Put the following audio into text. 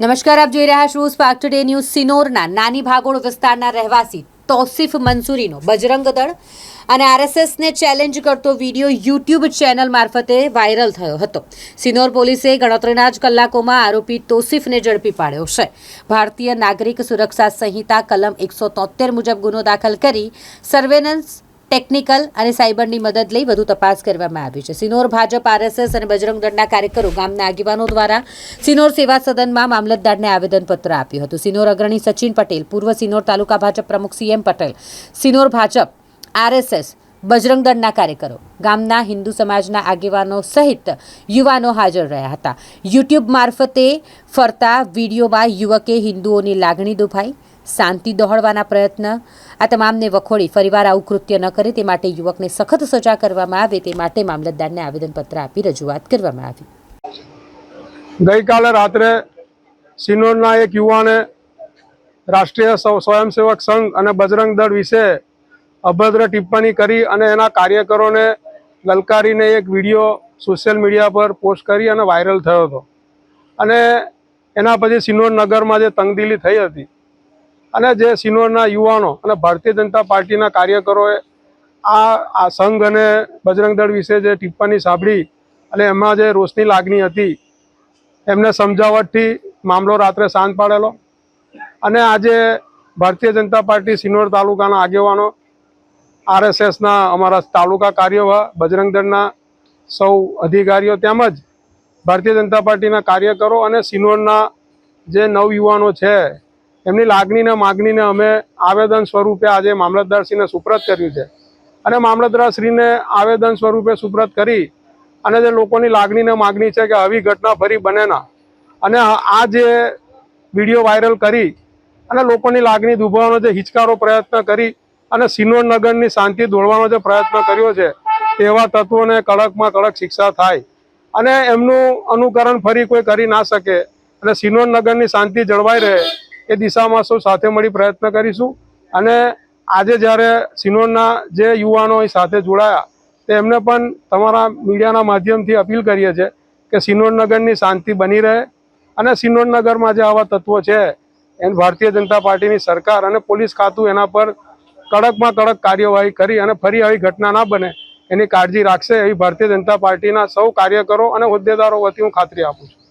નમસ્કાર, આપ જોઈ રહ્યા છો સ્પાર્ક ટુડે ન્યૂઝ સિનોરના નાની ભાગોળ વિસ્તારના રહેવાસી તોસિફ મંસૂરીનો બજરંગ દળ અને આરએસએસને ચેલેન્જ કરતો વીડિયો યુટ્યુબ ચેનલ મારફતે વાયરલ થયો હતો. સિનોર પોલીસે ગણતરીના જ કલાકોમાં આરોપી તોસિફને ઝડપી પાડ્યો છે. ભારતીય નાગરિક સુરક્ષા સંહિતા કલમ એકસો તોતેર મુજબ ગુનો દાખલ કરી સર્વેલન્સ ટેકનિકલ અને સાયબરની મદદ લઈ વધુ તપાસ કરવામાં આવી છે. સિનોર ભાજપ, આરએસએસ અને બજરંગ દળના કાર્યકરો ગામના આગેવાનો દ્વારા સિનોર સેવા સદનમાં મામલતદારને આવેદનપત્ર આપ્યું હતું. સિનોર અગ્રણી સચિન પટેલ, પૂર્વ સિનોર તાલુકા ભાજપ પ્રમુખ સીએમ પટેલ, સિનોર ભાજપ, આરએસએસ, બજરંગ દળના કાર્યકરો, ગામના હિન્દુ સમાજના આગેવાનો સહિત યુવાનો હાજર રહ્યા હતા. યુટ્યુબ મારફતે ફરતા વિડીયોમાં યુવકે હિન્દુઓની લાગણી દુભાઈ શાંતિ દોહળવાના પ્રયત્ન, આ તમામને વખોડી ફરીવાર આવું કૃત્ય ન કરે, તે માટે યુવકને સખત સજા કરવામાં આવે, તે માટે મામલતદારને આવેદનપત્ર આપી રજૂઆત કરવામાં આવી. ગઈકાલે રાત્રે સિનોરના એક યુવાને રાષ્ટ્રીય સ્વયંસેવક સંઘ અને બજરંગ દળ વિશે અભદ્ર ટિપ્પણી કરી અને એના કાર્યકરોને લલકારીને એક વીડિયો સોશિયલ મીડિયા પર પોસ્ટ કરી અને વાયરલ થયો હતો. અને એના પછી સિનોર નગરમાં જે તંગદિલી થઈ હતી અને જે સિનોરના યુવાનો અને ભારતીય જનતા પાર્ટીના કાર્યકરોએ આ આ સંઘ અને બજરંગ દળ વિશે જે ટિપ્પણી સાંભળી અને એમાં જે રોષની લાગણી હતી, એમને સમજાવટથી મામલો રાત્રે શાંત પાડેલો. અને આજે ભારતીય જનતા પાર્ટી સિનોર તાલુકાના આગેવાનો, આરએસએસના અમારા તાલુકા કાર્યવાહ, બજરંગ દળના સૌ અધિકારીઓ તેમજ ભારતીય જનતા પાર્ટીના કાર્યકરો અને સિનોરના જે નવયુવાનો છે એમની લાગણીને માગણીને અમે આવેદન સ્વરૂપે આજે મામલતદારશ્રીને સુપ્રત કર્યું છે. અને મામલતદારશ્રીને આવેદન સ્વરૂપે સુપ્રત કરી અને જે લોકોની લાગણીને માગણી છે કે આવી ઘટના ફરી બને ના, અને આ જે વીડિયો વાયરલ કરી અને લોકોની લાગણી દુભાવવાનો જે હિચકારો પ્રયત્ન કરી અને સિનોર નગરની શાંતિ દોડવાનો જે પ્રયત્ન કર્યો છે, તેવા તત્વોને કડકમાં કડક શિક્ષા થાય અને એમનું અનુકરણ ફરી કોઈ કરી ના શકે અને સિનોર નગરની શાંતિ જળવાઈ રહે એ દિશામાં સૌ સાથે મળી પ્રયત્ન કરીશું? અને આજે જ્યારે સિનોરના જે યુવાનો એ સાથે જોડાયા, તો એમને પણ તમારા મીડિયાના માધ્યમથી અપીલ કરીએ છીએ કે સિનોરનગરની શાંતિ બની રહે. અને સિનોરનગરમાં જે આવા તત્વો છે એ ભારતીય જનતા પાર્ટીની સરકાર અને પોલીસ ખાતું એના પર કડકમાં કડક કાર્યવાહી કરી અને ફરી આવી ઘટના ના બને, એની કાળજી રાખશે એવી ભારતીય જનતા પાર્ટીના સૌ કાર્યકરો અને હોદ્દેદારો વતી હું ખાતરી આપું છું.